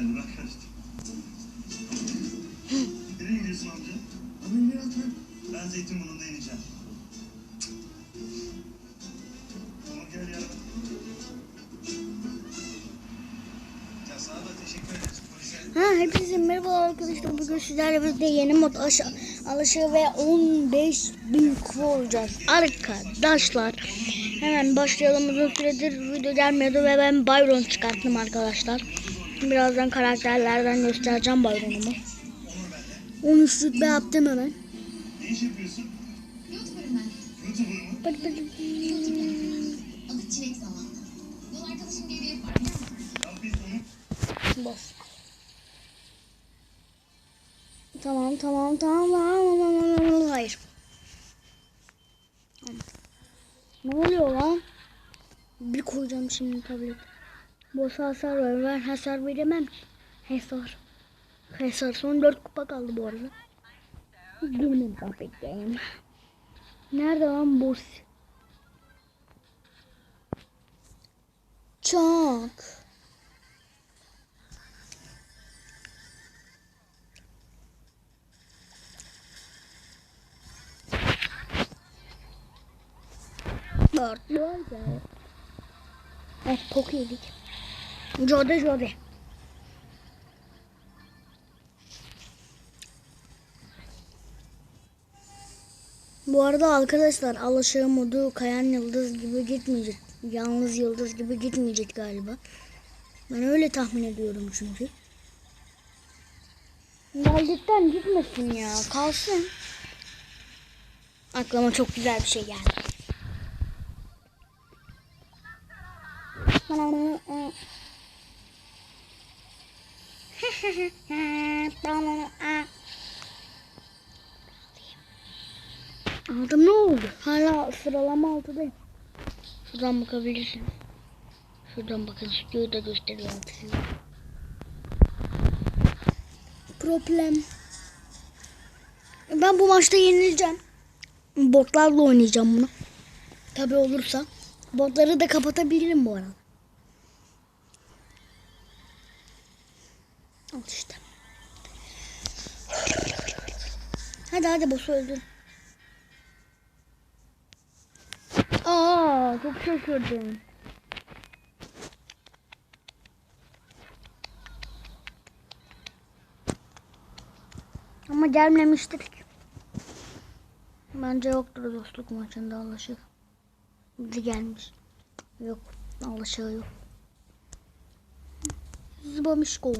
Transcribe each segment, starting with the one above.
geldi ben karıştım. Nereye gidiyorsun amca? Abi biraz ben. Ben Zeytinburnu'nda ineceğim. Tamam gel ya. Ya sana da teşekkür ederiz. Ha hepinize merhaba arkadaşlar. Bugün sizlerle birlikte yeni mod aşı, alışı ve 15 bin olacağız. Arkadaşlar hemen başlayalım. Uzun süredir video gelmiyordu ve ben Byron çıkarttım arkadaşlar. Birazdan karakterlerden göstereceğim Byron'umu. 13 rütbe yaptım hemen. ne iş yapıyorsun? YouTuber'ım ben. YouTuber mı? Bıt bıt bıt. Adı Çilek Zamanı. Yol arkadaşım diye bir herif var biliyor musun? Ya biz onu Bas. Tamam tamam tamam tamam tamam hayır. Ne oluyor lan? Bir koyacağım şimdi tablet. Boş hasar ver. Ben hasar veremem. Hasar. Hasar. Son 4 kupa kaldı bu arada. Gülmem bekleyeyim. Nerede lan boss? Çok. Oldu. Evet koku yedik. Jode jode. Bu arada arkadaşlar alışığı modu kayan yıldız gibi gitmeyecek. Yalnız yıldız gibi gitmeyecek galiba. Ben öyle tahmin ediyorum çünkü. Geldikten gitmesin ya. Kalsın. Aklıma çok güzel bir şey geldi. Aldım ne oldu? Hala sıralama altıdayım. Şuradan bakabilirsin. Şuradan bakın stüdyoyu da gösteriyor size. Problem. Ben bu maçta yenileceğim. Botlarla oynayacağım bunu. Tabi olursa. Botları da kapatabilirim bu arada. Al işte. Hadi hadi boss öldür. Aa çok şaşırdım. Ama gelmemiştir ki. Bence yoktur dostluk maçında alışık. Bizi gelmiş. Yok. Alışığı yok. Zıbamışko.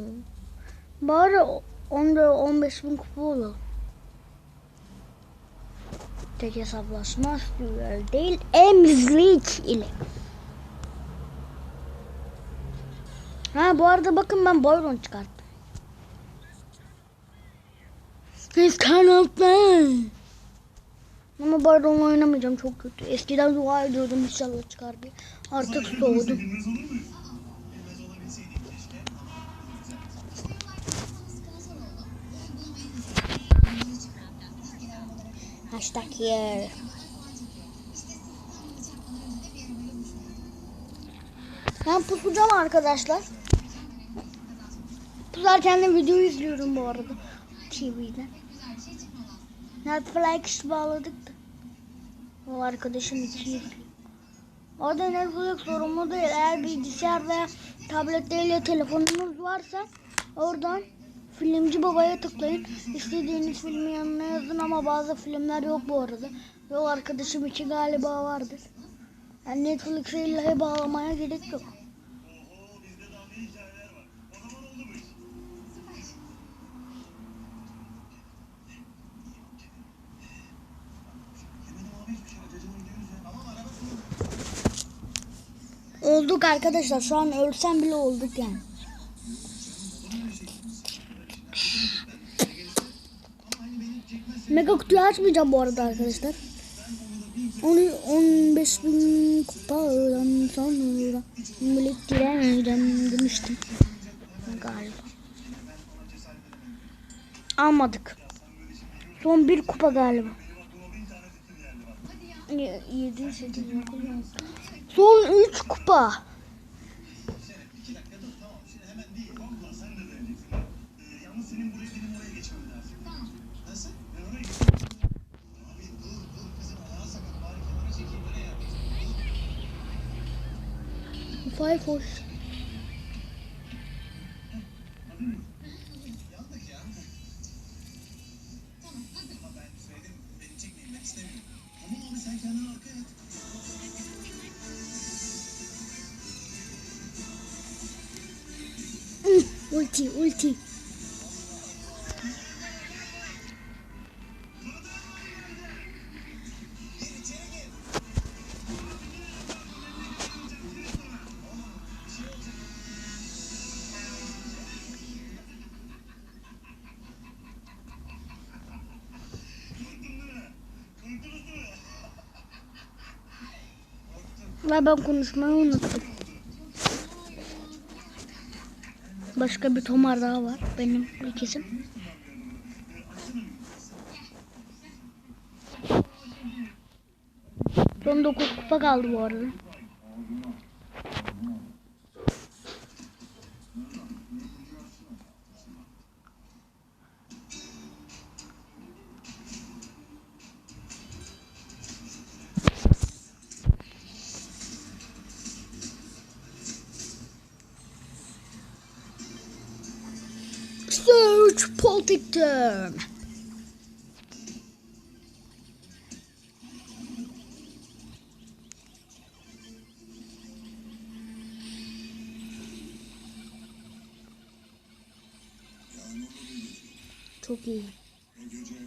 Bari 14 bin kupa olur. Tek hesaplaşma duel değil emzik ile. Ha bu arada bakın ben Byron çıkarttım. Siz kanatlar. Ama Byron'la oynamayacağım çok kötü. Eskiden dua ediyordum inşallah çıkar diye. Artık soğudum. Hashtag here. Ben pusacağım arkadaşlar. Pusarken de video izliyorum bu arada. TV'den. Netflix bağladık da. O arkadaşım iki izliyor. Orada Netflix sorumlu değil. Eğer bilgisayar veya tablet değil ya telefonunuz varsa oradan filmci babaya tıklayın. İstediğiniz filmi yanına yazın ama bazı filmler yok bu arada. Yok arkadaşım için galiba vardır. Yani Netflix'e illa bağlamaya gerek yok. Olduk arkadaşlar. Şu an ölsem bile olduk yani. Mega kutuyu açmayacağım bu arada arkadaşlar. Onu 15 bin kupadan sonra millet giremeyeceğim demiştim. Galiba. Almadık. Son bir kupa galiba. 7 8 Son 3 kupa. At. Üh, ulti ulti. Ve ben konuşmayı unuttum. Başka bir tomar daha var. Benim ikisim. Son 9 kupa kaldı bu arada. Search Politicton. Çok iyi.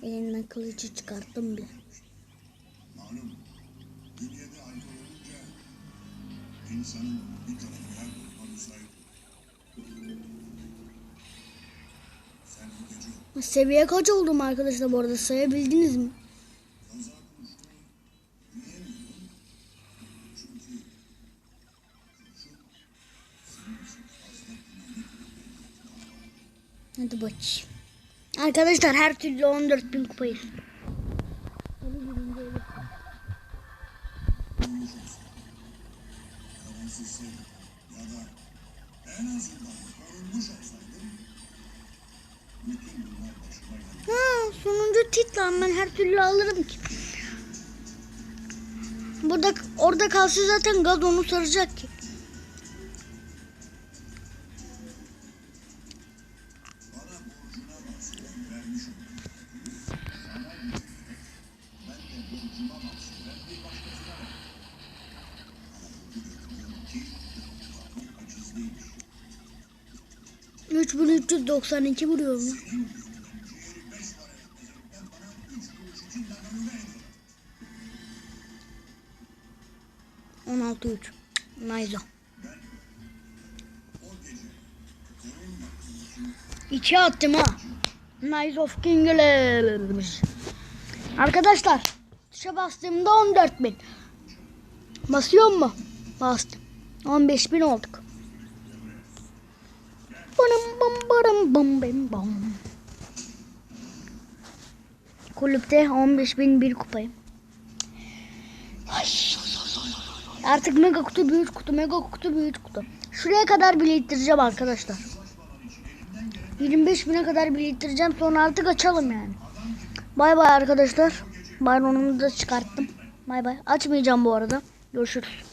Elimden kılıcı çıkarttım bile. Malum, dünyada olunca insanın bir tarafı Seviye kaç oldum arkadaşlar bu arada sayabildiniz mi? Hadi bakayım. Arkadaşlar her türlü 14 bin kupayız. Ha, sonuncu titlan ben her türlü alırım ki. Burada orada kalsa zaten gaz onu saracak ki. Bana borcuna mahsulen vermiş olduğun sana güvenip ben 16 3. Nice. İçe attım ha. Nice of King'lermiş. Arkadaşlar tuşa bastığımda 14 bin. Basıyor mu? Bastım. 15 bin olduk. Bım bım bım bım bım bım. Kulüpte 15 bin bir kupayım. Artık mega kutu büyük kutu mega kutu büyük kutu. Şuraya kadar biriktireceğim arkadaşlar. 25 bine kadar biriktireceğim sonra artık açalım yani. Bay bay arkadaşlar. Bayronumu da çıkarttım. Bay bay. Açmayacağım bu arada. Görüşürüz.